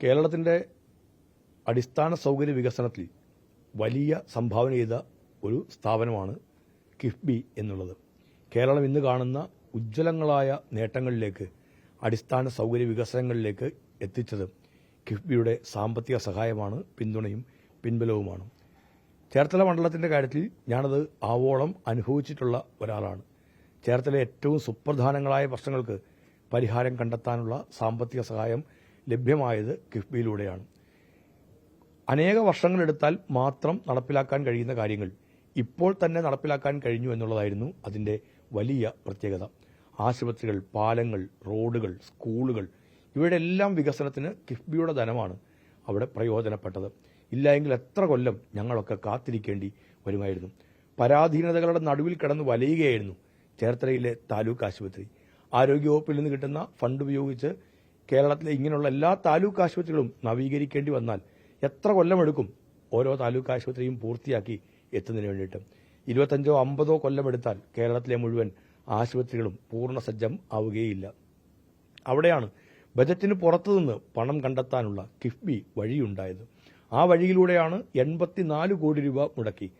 കേരളത്തിന്റെ അടിസ്ഥാന സൗകര്യ വികസനത്തിൽ വലിയ സംഭാവന ചെയ്ത ഒരു സ്ഥാപനമാണ് കിഫ്ബി എന്നുള്ളത്. കേരളം ഇന്ന് കാണുന്ന ഉജ്ജ്വലങ്ങളായ നേട്ടങ്ങളിലേക്ക് അടിസ്ഥാന സൗകര്യ വികസനങ്ങളിലേക്ക് എത്തിച്ചത് കിഫ്ബിയുടെ സാമ്പത്തിക സഹായമാണ് പിന്തുണയും പിൻബലവുമാണ്. ചേർത്തല മണ്ഡലത്തിന്റെ കാര്യത്തിൽ ഞാനത് ആവോളം അനുഭവിച്ചിട്ടുള്ള ഒരാളാണ്. ചേർത്തല ഏറ്റവും സുപ്രധാനങ്ങളായ പ്രശ്നങ്ങൾക്ക് പരിഹാരം കണ്ടെത്താനുള്ള സാമ്പത്തിക സഹായം ലഭ്യമായത് കിഫ്ബിയിലൂടെയാണ്. അനേക വർഷങ്ങളെടുത്താൽ മാത്രം നടപ്പിലാക്കാൻ കഴിയുന്ന കാര്യങ്ങൾ ഇപ്പോൾ തന്നെ നടപ്പിലാക്കാൻ കഴിഞ്ഞു എന്നുള്ളതായിരുന്നു അതിന്റെ വലിയ പ്രത്യേകത. ആശുപത്രികൾ പാലങ്ങൾ റോഡുകൾ സ്കൂളുകൾ ഇവയുടെ എല്ലാം വികസനത്തിന് കിഫ്ബിയുടെ ധനമാണ് അവിടെ പ്രയോജനപ്പെട്ടത്. ഇല്ലായെങ്കിൽ എത്ര കൊല്ലം ഞങ്ങളൊക്കെ കാത്തിരിക്കേണ്ടി വരുമായിരുന്നു. പരാധീനതകളുടെ നടുവിൽ കിടന്ന് വലയുകയായിരുന്നു ചേർത്തലയിലെ താലൂക്ക് ആശുപത്രി. ആരോഗ്യവകുപ്പിൽ നിന്ന് കിട്ടുന്ന ഫണ്ട് ഉപയോഗിച്ച് കേരളത്തിലെ ഇങ്ങനെയുള്ള എല്ലാ താലൂക്ക് ആശുപത്രികളും നവീകരിക്കേണ്ടി വന്നാൽ എത്ര കൊല്ലമെടുക്കും ഓരോ താലൂക്ക് ആശുപത്രിയും പൂർത്തിയാക്കി എത്തുന്നതിന് വേണ്ടിയിട്ട്. ഇരുപത്തഞ്ചോ അമ്പതോ കൊല്ലമെടുത്താൽ കേരളത്തിലെ മുഴുവൻ ആശുപത്രികളും പൂർണസജ്ജം ആവുകയില്ല. അവിടെയാണ് ബജറ്റിന് പുറത്തുനിന്ന് പണം കണ്ടെത്താനുള്ള കിഫ്ബി വഴിയുണ്ടായത്. ആ വഴിയിലൂടെയാണ് എൺപത്തിനാല് കോടി രൂപ മുടക്കി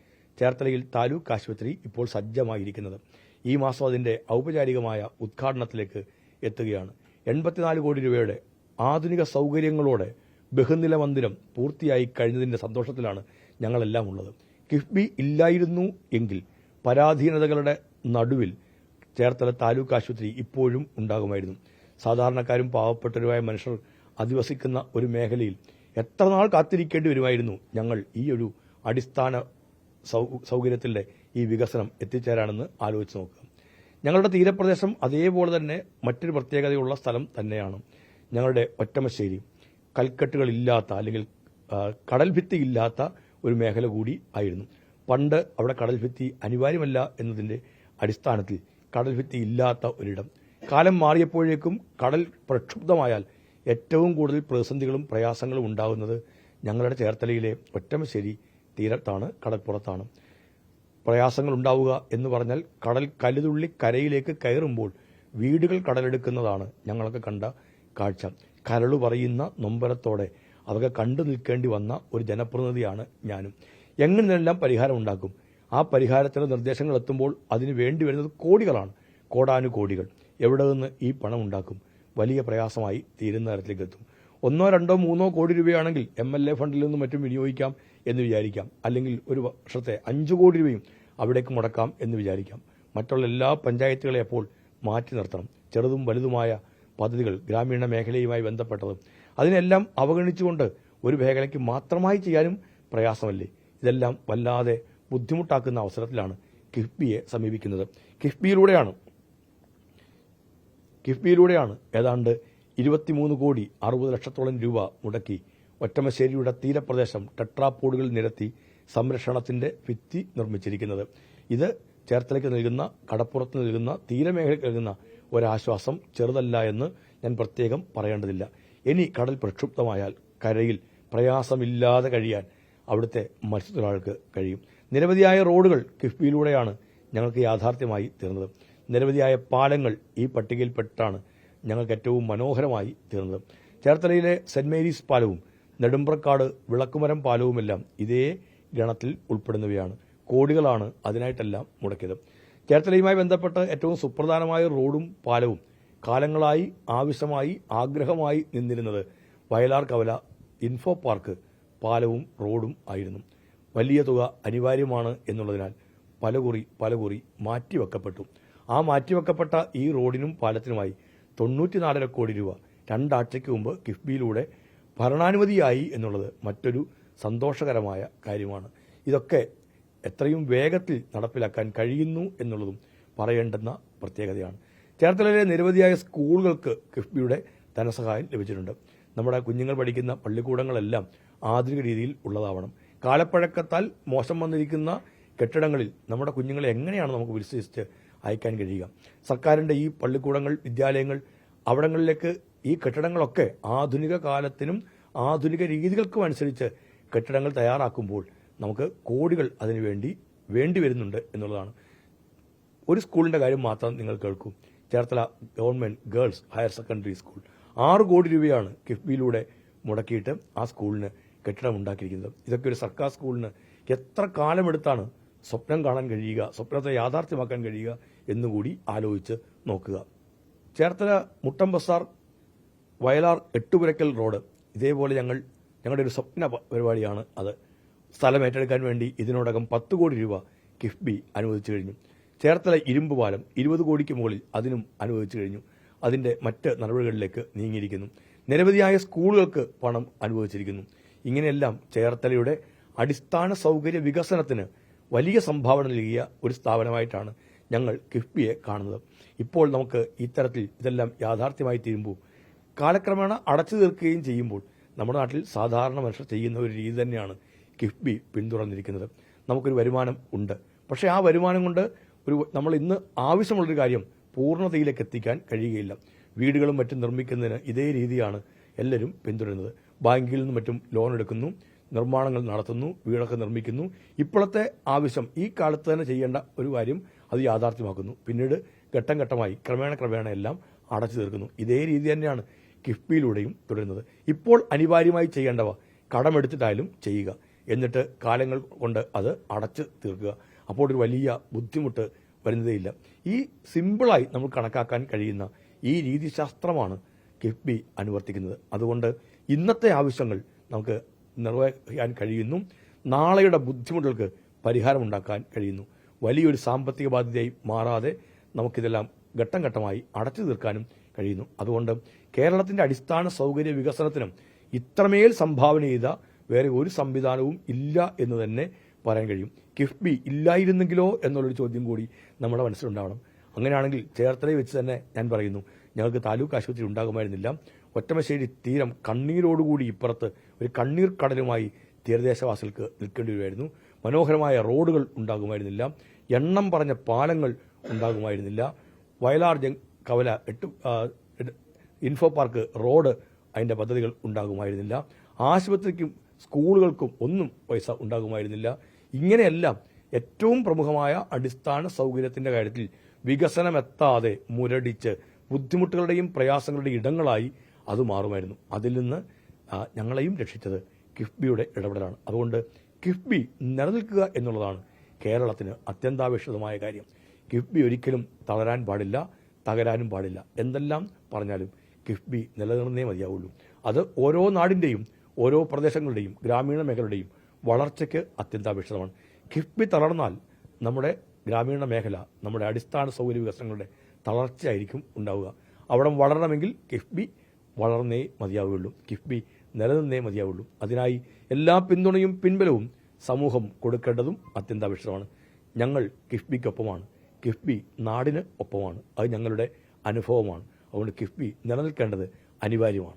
ചേർത്തലയിൽ താലൂക്ക് ആശുപത്രി ഇപ്പോൾ സജ്ജമായിരിക്കുന്നത്. ഈ മാസം അതിന്റെ ഔപചാരികമായ ഉദ്ഘാടനത്തിലേക്ക് എത്തുകയാണ്. എൺപത്തിനാല് കോടി രൂപയുടെ ആധുനിക സൗകര്യങ്ങളോടെ ബഹുനില മന്ദിരം പൂർത്തിയായി കഴിഞ്ഞതിന്റെ സന്തോഷത്തിലാണ് ഞങ്ങളെല്ലാം ഉള്ളത്. കിഫ്ബി ഇല്ലായിരുന്നു എങ്കിൽ പരാധീനതകളുടെ നടുവിൽ ചേർത്തല താലൂക്ക് ആശുപത്രി ഇപ്പോഴും ഉണ്ടാകുമായിരുന്നു. സാധാരണക്കാരും പാവപ്പെട്ടവരുമായ മനുഷ്യർ അധിവസിക്കുന്ന ഒരു മേഖലയിൽ എത്ര നാൾ കാത്തിരിക്കേണ്ടി വരുമായിരുന്നു ഞങ്ങൾ ഈ ഒരു അടിസ്ഥാന സൗ- സൗകര്യത്തിന്റെ ഈ വികസനം എത്തിച്ചേരാണെന്ന് ആലോചിച്ച് നോക്കുക. ഞങ്ങളുടെ തീരപ്രദേശം അതേപോലെ തന്നെ മറ്റൊരു പ്രത്യേകതയുള്ള സ്ഥലം തന്നെയാണ്. ഞങ്ങളുടെ ഒറ്റമശ്ശേരി. കൽക്കെട്ടുകളില്ലാത്ത അല്ലെങ്കിൽ കടൽഭിത്തി കടൽ ഭിത്തി ഇല്ലാത്ത ഒരു മേഖല കൂടി ആയിരുന്നു. പണ്ട് അവിടെ കടൽഭിത്തി അനിവാര്യമല്ല എന്നതിന്റെ അടിസ്ഥാനത്തിൽ കടൽഭിത്തി ഇല്ലാത്ത ഒരിടം. കാലം മാറിയപ്പോഴേക്കും കടൽ പ്രക്ഷുബ്ധമായാൽ ഏറ്റവും കൂടുതൽ പ്രതിസന്ധികളും പ്രയാസങ്ങളും ഉണ്ടാകുന്നത് ഞങ്ങളുടെ ചേർത്തലയിലെ ഒറ്റമശ്ശേരി തീരത്താണ് കടൽപ്പുറത്താണ്. പ്രയാസങ്ങൾ ഉണ്ടാവുക എന്ന് പറഞ്ഞാൽ കടൽ കലുതുള്ളി കരയിലേക്ക് കയറുമ്പോൾ വീടുകൾ കടലെടുക്കുന്നതാണ് ഞങ്ങളൊക്കെ കണ്ട കാഴ്ച. കരളു പറയുന്ന നൊമ്പരത്തോടെ അതൊക്കെ കണ്ടു നിൽക്കേണ്ടി വന്ന ഒരു ജനപ്രതിനിധിയാണ് ഞാനും. എങ്ങനെയെല്ലാം പരിഹാരം ഉണ്ടാക്കും? ആ പരിഹാരത്തിന്റെ നിർദ്ദേശങ്ങൾ എത്തുമ്പോൾ അതിന് വേണ്ടി വരുന്നത് കോടികളാണ്. കോടാനുകോടികൾ. എവിടെ നിന്ന് ഈ പണം ഉണ്ടാക്കും? വലിയ പ്രയാസമായി തീരുന്ന തരത്തിലേക്ക് എത്തും. ഒന്നോ രണ്ടോ മൂന്നോ കോടി രൂപയാണെങ്കിൽ എം എൽ എ ഫണ്ടിൽ നിന്നും മറ്റും വിനിയോഗിക്കാം. എന്ന് വിചാരിക്കാം. അല്ലെങ്കിൽ ഒരു വർഷത്തെ അഞ്ചു കോടി രൂപയും അവിടേക്ക് മുടക്കാം എന്ന് വിചാരിക്കാം. മറ്റുള്ള എല്ലാ പഞ്ചായത്തുകളെ അപ്പോൾ മാറ്റി നിർത്തണം. ചെറുതും വലുതുമായ പദ്ധതികൾ ഗ്രാമീണ മേഖലയുമായി ബന്ധപ്പെട്ടതും അതിനെല്ലാം അവഗണിച്ചുകൊണ്ട് ഒരു മേഖലയ്ക്ക് മാത്രമായി ചെയ്യാനും പ്രയാസമല്ലേ? ഇതെല്ലാം വല്ലാതെ ബുദ്ധിമുട്ടാക്കുന്ന അവസരത്തിലാണ് കിഫ്ബിയെ സമീപിക്കുന്നത്. കിഫ്ബിയിലൂടെയാണ്. കിഫ്ബിയിലൂടെയാണ് ഏതാണ്ട് ഇരുപത്തിമൂന്ന് കോടി അറുപത് ലക്ഷത്തോളം രൂപ മുടക്കി ഒറ്റമശ്ശേരിയുടെ തീരപ്രദേശം ടെട്രാപോഡുകൾ നിരത്തി സംരക്ഷണത്തിന്റെ ഭിത്തി നിർമ്മിച്ചിരിക്കുന്നത്. ഇത് ചേർത്തലയ്ക്ക് നൽകുന്ന കടപ്പുറത്ത് നൽകുന്ന തീരമേഖലയ്ക്ക് നൽകുന്ന ഒരാശ്വാസം ചെറുതല്ല എന്ന് ഞാൻ പ്രത്യേകം പറയേണ്ടതില്ല. ഇനി കടൽ പ്രക്ഷുബ്ധമായാൽ കരയിൽ പ്രയാസമില്ലാതെ കഴിയാൻ അവിടുത്തെ മത്സ്യത്തൊഴിലാളികൾക്ക് കഴിയും. നിരവധിയായ റോഡുകൾ കിഫ്ബിയിലൂടെയാണ് ഞങ്ങൾക്ക് യാഥാർത്ഥ്യമായി തീർന്നത്. നിരവധിയായ പാലങ്ങൾ ഈ പട്ടികയിൽപ്പെട്ടാണ് ഞങ്ങൾക്ക് ഏറ്റവും മനോഹരമായി തീർന്നത്. ചേർത്തലയിലെ സെന്റ് മേരീസ് പാലവും നെടുമ്പ്രക്കാട് വിളക്കുമരം പാലവുമെല്ലാം ഇതേ ഗണത്തിൽ ഉൾപ്പെടുന്നവയാണ്. കോടികളാണ് അതിനായിട്ടെല്ലാം മുടക്കിയത്. ചേർത്തലയുമായി ബന്ധപ്പെട്ട് ഏറ്റവും സുപ്രധാനമായ റോഡും പാലവും കാലങ്ങളായി ആവശ്യമായി ആഗ്രഹമായി നിന്നിരുന്നത് വയലാർ കവല ഇൻഫോ പാർക്ക് പാലവും റോഡും ആയിരുന്നു. വലിയ തുക അനിവാര്യമാണ് എന്നുള്ളതിനാൽ പലകുറി പലകുറി മാറ്റിവെക്കപ്പെട്ടു. ആ മാറ്റിവെക്കപ്പെട്ട ഈ റോഡിനും പാലത്തിനുമായി തൊണ്ണൂറ്റിനാലര കോടി രൂപ രണ്ടാഴ്ചയ്ക്ക് മുമ്പ് കിഫ്ബിയിലൂടെ ഭരണാനുമതിയായി എന്നുള്ളത് മറ്റൊരു സന്തോഷകരമായ കാര്യമാണ്. ഇതൊക്കെ എത്രയും വേഗത്തിൽ നടപ്പിലാക്കാൻ കഴിയുന്നു എന്നുള്ളതും പറയേണ്ടുന്ന പ്രത്യേകതയാണ്. ചേർത്തലയിലെ നിരവധിയായ സ്കൂളുകൾക്ക് കിഫ്ബിയുടെ ധനസഹായം ലഭിച്ചിട്ടുണ്ട്. നമ്മുടെ കുഞ്ഞുങ്ങൾ പഠിക്കുന്ന പള്ളിക്കൂടങ്ങളെല്ലാം ആധുനിക രീതിയിൽ ഉള്ളതാവണം. കാലപ്പഴക്കത്താൽ മോശം വന്നിരിക്കുന്ന കെട്ടിടങ്ങളിൽ നമ്മുടെ കുഞ്ഞുങ്ങളെ എങ്ങനെയാണ് നമുക്ക് വിശ്വസിച്ച് അയക്കാൻ കഴിയുക? സർക്കാരിന്റെ ഈ പള്ളിക്കൂടങ്ങൾ വിദ്യാലയങ്ങൾ അവിടങ്ങളിലേക്ക് ഈ കെട്ടിടങ്ങളൊക്കെ ആധുനിക കാലത്തിനും ആധുനിക രീതികൾക്കും അനുസരിച്ച് കെട്ടിടങ്ങൾ തയ്യാറാക്കുമ്പോൾ നമുക്ക് കോടികൾ അതിനുവേണ്ടി വേണ്ടി വരുന്നുണ്ട് എന്നുള്ളതാണ്. ഒരു സ്കൂളിന്റെ കാര്യം മാത്രം നിങ്ങൾ കേൾക്കൂ. Cherthala government girls higher secondary school. ആറ് കോടി രൂപയാണ് കിഫ്ബിയിലൂടെ മുടക്കിയിട്ട് ആ സ്കൂളിന് കെട്ടിടം ഉണ്ടാക്കിയിരിക്കുന്നത്. ഇതൊക്കെ ഒരു സർക്കാർ സ്കൂളിന് എത്ര കാലമെടുത്താണ് സ്വപ്നം കാണാൻ കഴിയുക സ്വപ്നത്തെ യാഥാർത്ഥ്യമാക്കാൻ കഴിയുക എന്നുകൂടി ആലോചിച്ച് നോക്കുക. ചേർത്തല മുട്ടം ബസാർ വയലാർ എട്ടുപുരക്കൽ റോഡ്. ഇതേപോലെ ഞങ്ങൾ ഞങ്ങളുടെ ഒരു സ്വപ്ന പരിപാടിയാണ് അത്. സ്ഥലം ഏറ്റെടുക്കാൻ വേണ്ടി ഇതിനോടകം പത്ത് കോടി രൂപ കിഫ്ബി അനുവദിച്ചു കഴിഞ്ഞു. ചേർത്തല ഇരുമ്പ് പാലം ഇരുപത് കോടിക്ക് മുകളിൽ അതിനും അനുവദിച്ചു കഴിഞ്ഞു. അതിന്റെ മറ്റ് നടപടികളിലേക്ക് നീങ്ങിയിരിക്കുന്നു. നിരവധിയായ സ്കൂളുകൾക്ക് പണം അനുവദിച്ചിരിക്കുന്നു. ഇങ്ങനെയെല്ലാം ചേർത്തലയുടെ അടിസ്ഥാന സൗകര്യ വികസനത്തിന് വലിയ സംഭാവന നൽകിയ ഒരു സ്ഥാപനമായിട്ടാണ് ഞങ്ങൾ കിഫ്ബിയെ കാണുന്നത്. ഇപ്പോൾ നമുക്ക് ഇത്തരത്തിൽ ഇതെല്ലാം യാഥാർത്ഥ്യമായി തീരുമ്പോൾ കാലക്രമേണ അടച്ചു തീർക്കുകയും ചെയ്യുമ്പോൾ നമ്മുടെ നാട്ടിൽ സാധാരണ മനുഷ്യർ ചെയ്യുന്ന ഒരു രീതി തന്നെയാണ് കിഫ്ബി പിന്തുടർന്നിരിക്കുന്നത്. നമുക്കൊരു വരുമാനം ഉണ്ട്. പക്ഷേ ആ വരുമാനം കൊണ്ട് ഒരു നമ്മൾ ഇന്ന് ആവശ്യമുള്ളൊരു കാര്യം പൂർണതയിലേക്ക് എത്തിക്കാൻ കഴിയുകയില്ല. വീടുകളും മറ്റും നിർമ്മിക്കുന്നതിന് ഇതേ രീതിയാണ് എല്ലാവരും പിന്തുടരുന്നത്. ബാങ്കിൽ നിന്നും മറ്റും ലോൺ എടുക്കുന്നു നിർമ്മാണങ്ങൾ നടത്തുന്നു വീടൊക്കെ നിർമ്മിക്കുന്നു. ഇപ്പോഴത്തെ ആവശ്യം ഈ കാലത്ത് തന്നെ ചെയ്യേണ്ട ഒരു കാര്യം അത് യാഥാർത്ഥ്യമാക്കുന്നു. പിന്നീട് ഘട്ടം ഘട്ടമായി ക്രമേണ ക്രമേണ എല്ലാം അടച്ചു തീർക്കുന്നു. ഇതേ രീതി തന്നെയാണ് കിഫ്ബിയിലൂടെയും തുടരുന്നത്. ഇപ്പോൾ അനിവാര്യമായി ചെയ്യേണ്ടവ കടമെടുത്തിട്ടായാലും ചെയ്യുക. എന്നിട്ട് കാലങ്ങൾ കൊണ്ട് അത് അടച്ചു തീർക്കുക. അപ്പോൾ ഒരു വലിയ ബുദ്ധിമുട്ട് വരുന്നതേയില്ല. ഈ സിമ്പിളായി നമ്മൾ കണക്കാക്കാൻ കഴിയുന്ന ഈ രീതിശാസ്ത്രമാണ് കിഫ്ബി അനുവർത്തിക്കുന്നത്. അതുകൊണ്ട് ഇന്നത്തെ ആവശ്യങ്ങൾ നമുക്ക് നിർവഹിക്കാൻ കഴിയുന്നു. നാളെയുടെ ബുദ്ധിമുട്ടുകൾക്ക് പരിഹാരമുണ്ടാക്കാൻ കഴിയുന്നു. വലിയൊരു സാമ്പത്തിക ബാധ്യതയായി മാറാതെ നമുക്കിതെല്ലാം ഘട്ടം ഘട്ടമായി അടച്ചു തീർക്കാനും കഴിയുന്നു. അതുകൊണ്ട് കേരളത്തിന്റെ അടിസ്ഥാന സൗകര്യ വികസനത്തിനും ഇത്രമേൽ സംഭാവന ചെയ്ത വേറെ ഒരു സംവിധാനവും ഇല്ല എന്ന് തന്നെ പറയാൻ കഴിയും. കിഫ്ബി ഇല്ലായിരുന്നെങ്കിലോ എന്നുള്ളൊരു ചോദ്യം കൂടി നമ്മുടെ മനസ്സിലുണ്ടാവണം. അങ്ങനെയാണെങ്കിൽ ചേർത്തലയിൽ വെച്ച് തന്നെ ഞാൻ പറയുന്നു ഞങ്ങൾക്ക് താലൂക്ക് ആശുപത്രി ഉണ്ടാകുമായിരുന്നില്ല. ഒറ്റമശ്ശേരി തീരം കണ്ണീരോടുകൂടി ഇപ്പുറത്ത് ഒരു കണ്ണീർ കടലുമായി തീരദേശവാസികൾക്ക് നിൽക്കേണ്ടി വരുമായിരുന്നു. മനോഹരമായ റോഡുകൾ ഉണ്ടാകുമായിരുന്നില്ല. എണ്ണം പറഞ്ഞ പാലങ്ങൾ ഉണ്ടാകുമായിരുന്നില്ല. വയലാർ ജങ് കവല എട്ട് ഇൻഫോ പാർക്ക് റോഡ് അതിന്റെ പദ്ധതികൾ ഉണ്ടാകുമായിരുന്നില്ല. ആശുപത്രിക്കും സ്കൂളുകൾക്കും ഒന്നും പൈസ ഉണ്ടാകുമായിരുന്നില്ല. ഇങ്ങനെയെല്ലാം ഏറ്റവും പ്രമുഖമായ അടിസ്ഥാന സൗകര്യത്തിന്റെ കാര്യത്തിൽ വികസനമെത്താതെ മുരടിച്ച് ബുദ്ധിമുട്ടുകളുടെയും പ്രയാസങ്ങളുടെയും ഇടങ്ങളായി അത് മാറുമായിരുന്നു. അതിൽ നിന്ന് ഞങ്ങളെയും രക്ഷിച്ചത് കിഫ്ബിയുടെ ഇടപെടലാണ്. അതുകൊണ്ട് കിഫ്ബി നിലനിൽക്കുക എന്നുള്ളതാണ് കേരളത്തിന് അത്യന്താപേക്ഷിതമായ കാര്യം. കിഫ്ബി ഒരിക്കലും തളരാൻ പാടില്ല തകരാനും പാടില്ല. എന്തെല്ലാം പറഞ്ഞാലും കിഫ്ബി നിലനിർന്നേ മതിയാവുള്ളൂ. അത് ഓരോ നാടിന്റെയും ഓരോ പ്രദേശങ്ങളുടെയും ഗ്രാമീണ മേഖലയുടെയും വളർച്ചയ്ക്ക് അത്യന്താപേക്ഷിതമാണ്. കിഫ്ബി തളർന്നാൽ നമ്മുടെ ഗ്രാമീണ മേഖല നമ്മുടെ അടിസ്ഥാന സൗകര്യ വികസനങ്ങളുടെ തളർച്ചയായിരിക്കും ഉണ്ടാവുക. അവിടെ വളരണമെങ്കിൽ കിഫ്ബി വളർന്നേ മതിയാവുകയുള്ളൂ. കിഫ്ബി നിലനിന്നേ മതിയാവുള്ളൂ. അതിനായി എല്ലാ പിന്തുണയും പിൻബലവും സമൂഹം കൊടുക്കേണ്ടതും അത്യന്താപേക്ഷിതമാണ്. ഞങ്ങൾ കിഫ്ബിക്കൊപ്പമാണ്. കിഫ്ബി നാടിന് ഒപ്പമാണ്. അത് ഞങ്ങളുടെ അനുഭവമാണ്. അതുകൊണ്ട് കിഫ്ബി നിലനിൽക്കേണ്ടത് അനിവാര്യമാണ്.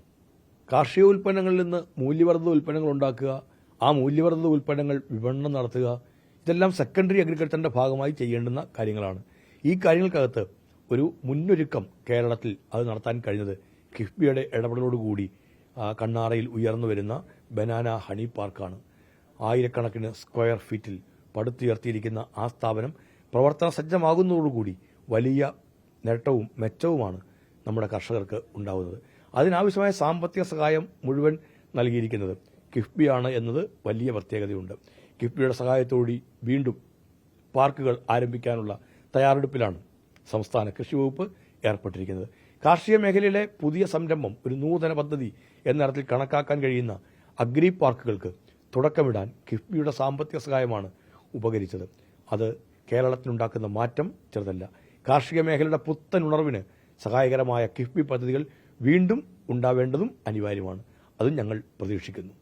കാർഷിക ഉൽപ്പന്നങ്ങളിൽ നിന്ന് മൂല്യവർദ്ധിത ഉൽപ്പന്നങ്ങൾ ഉണ്ടാക്കുക ആ മൂല്യവർദ്ധിത ഉൽപ്പന്നങ്ങൾ വിപണനം നടത്തുക ഇതെല്ലാം സെക്കൻഡറി അഗ്രികൾച്ചറിന്റെ ഭാഗമായി ചെയ്യേണ്ടുന്ന കാര്യങ്ങളാണ്. ഈ കാര്യങ്ങൾക്കകത്ത് ഒരു മുന്നൊരുക്കം കേരളത്തിൽ അത് നടത്താൻ കഴിഞ്ഞത് കിഫ്ബിയുടെ ഇടപെടലോടുകൂടി കണ്ണാറയിൽ ഉയർന്നു വരുന്ന ബനാന ഹണി പാർക്കാണ്. ആയിരക്കണക്കിന് സ്ക്വയർ ഫീറ്റിൽ പടുത്തുയർത്തിയിരിക്കുന്ന ആ സ്ഥാപനം പ്രവർത്തന സജ്ജമാകുന്നതോടുകൂടി വലിയ നേട്ടവും മെച്ചവുമാണ് നമ്മുടെ കർഷകർക്ക് ഉണ്ടാകുന്നത് അതിനാവശ്യമായ സാമ്പത്തിക സഹായം മുഴുവൻ നൽകിയിരിക്കുന്നത് കിഫ്ബിയാണ് എന്നത് വലിയ പ്രത്യേകതയുണ്ട്. കിഫ്ബിയുടെ സഹായത്തോടി വീണ്ടും പാർക്കുകൾ ആരംഭിക്കാനുള്ള തയ്യാറെടുപ്പിലാണ് സംസ്ഥാന കൃഷി വകുപ്പ് ഏർപ്പെട്ടിരിക്കുന്നത്. കാർഷിക മേഖലയിലെ പുതിയ സംരംഭം ഒരു നൂതന പദ്ധതി എന്ന തരത്തിൽ കണക്കാക്കാൻ കഴിയുന്ന അഗ്രി പാർക്കുകൾക്ക് തുടക്കമിടാൻ കിഫ്ബിയുടെ സാമ്പത്തിക സഹായമാണ് ഉപകരിച്ചത്. അത് കേരളത്തിനുണ്ടാക്കുന്ന മാറ്റം ചെറുതല്ല. കാർഷിക മേഖലയുടെ പുത്തൻ ഉണർവിന് സഹായകരമായ കിഫ്ബി പദ്ധതികൾ വീണ്ടും ഉണ്ടാവേണ്ടതും അനിവാര്യമാണ്. അതും ഞങ്ങൾ പ്രതീക്ഷിക്കുന്നു.